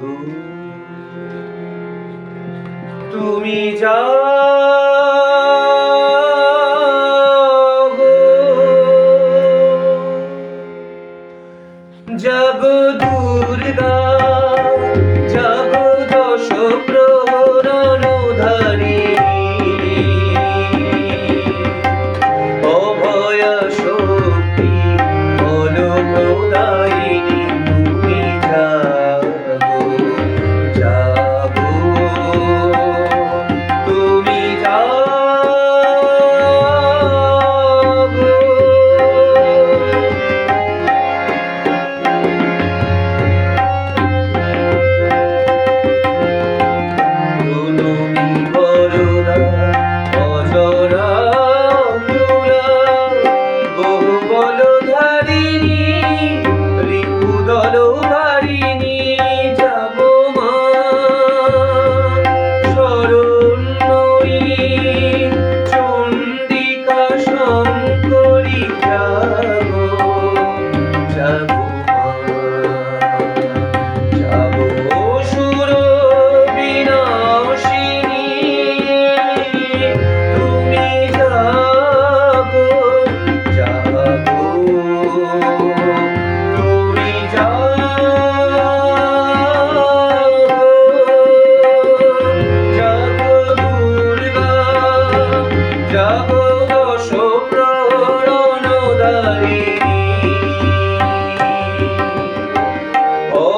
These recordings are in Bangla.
গো তুমি যাগো জাগ দুর্গা।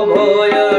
ভয়